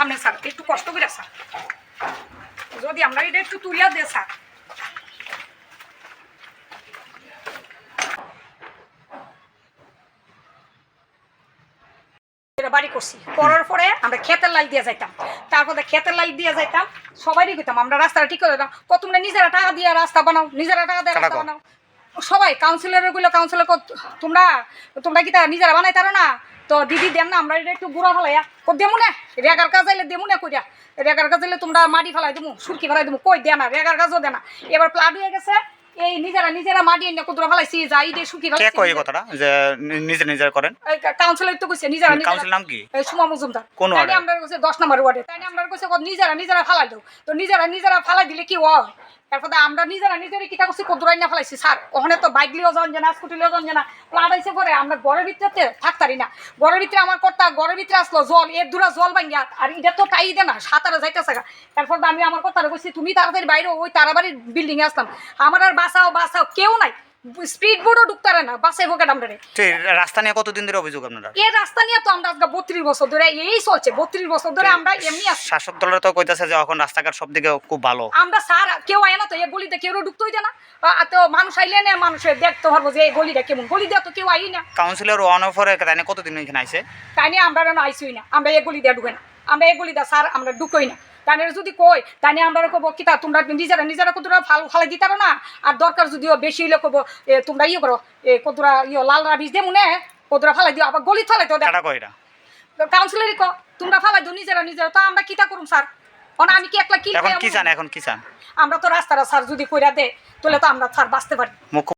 সামনে স্যার একটু কষ্ট করে স্যার। যদি আমরা এটা একটু তুলিয়া দে স্যার। বাড়ি করছি। করার পরে আমরা খেতের লাল দিয়ে যাইতাম। তারপরে খেতের লাল দিয়ে যাইতাম সবারই কইতাম আমরা রাস্তাটা ঠিক করে দিতাম ও তোমরা নিজেরা টাকা দিয়ে রাস্তা বানাও নিজেরা টাকা দিয়ে রাস্তা বানাও। সবাই কাউন্সিলরগুলো কাউন্সিলর তোমরা তোমরা কি তা নিজেরা বানাই তারো না? তো দিদি দেন না আমরা এটা একটু গুড়া ফেলাইয়া ও দেমু না? রেগার কাজ আইলে দেমু না কইরা। রেগার কাজ আইলে তোমরা মাটি ফেলাই দেবো সুরকি ফেলাই দেবো কই দেনা? রেগার কাজও দেনা। এবার প্লাট হয়ে গেছে এই নিজেরা নিজেরা মাটি এনে কুদুরা ফেলাইছি যাই দিয়ে সুরকি কে ফেলাইছি কয় এই কথাটা? যে নি- নিজে নিজে করেন। কাউন্সিলর তো কইছে নিজেরা নিজেরা কাউন্সিল নাম কি? সুমা মজুমদার। কোন ওয়ার্ডে? আমরা কইছে 10 নম্বর ওয়ার্ডে। তাইলে আমরা কইছে নিজেরা নিজেরা ফালাই দাও। তো নিজেরা নিজেরা ফালাই দিলে কি হয়? তারপরে আমরা নিজেরা নিজেরা কিটা করছি কদুরাই না ফেলাইছি, স্যার। ওখানে তো বাইক লিও জন জানা স্কুটি লিও যান জানা প্লাট আইসে পরে, আমরা ঘরের ভিতরে থাকতারি না। গড়ের ভিতরে আমার কর্তা গড়ের ভিতরে আসলো জল, এর দূরা জল ভাঙিয়া, আর এটা তো টাই দে না সাঁতারে যাইতেছে গা। তারপর আমি আমার কর্তারে কইছি, তুমি তাড়াতাড়ি বাইরে ওই তারাবাড়ির বিল্ডিংয়ে আসলাম আমার আর বাসাও বাসাও কেউ নাই। স্পিড বোর্ডও ঢুকতারে না আমরা তো এই রাস্তা নিয়ে কতদিন ধরে অভিযোগ আপনারা? এই রাস্তা নিয়ে তো আমরা আজকে বত্রিশ বছর ধরে এই চলছে বত্রিশ বছর ধরে আমরা এমনি শাসক দলের তো কইতাছে যে এখন রাস্তাঘাট সব দিকে খুব ভালো। আমরা স্যার কেউ আয় না তো এই গলিতে কেউ ঢুকতেই দেয় না। তো মানুষ আইলে না মানুষের দেখতে পারব যে এই গলিটা কেমন। গলি দিয়ে তো কেউ আই না। কাউন্সিলর ওয়ান অফ তাই কতদিন এখানে আইছে? তাই নিয়ে আমরা আইসুই না আমরা এই গলি দিয়ে ঢুকে না। আমরা এই গলি দিয়ে স্যার আমরা ঢুকই না। তাই যদি কই তাই নিয়ে আমরা কব কিতা তোমরা নিজেরা নিজেরা কতটা ভালো ফালাই দিতারো না? আর দরকার যদিও বেশি হইলে কব তোমরা ইয়ে করো এ কতটা ইয়ে লাল রাবিশ দে মনে কতটা ফালাই দিও আবার গলি ফালাই দিও কাউন্সিলরই ক তোমরা ফালাই দিও নিজেরা নিজেরা তো আমরা কিতা করুম স্যার? অনা আমি কি একলা কি এখন কি? চান এখন কি চান? আমরা তো রাস্তারা স্যার যদি কইরা দে তাহলে তো আমরা স্যার বাঁচতে পারি।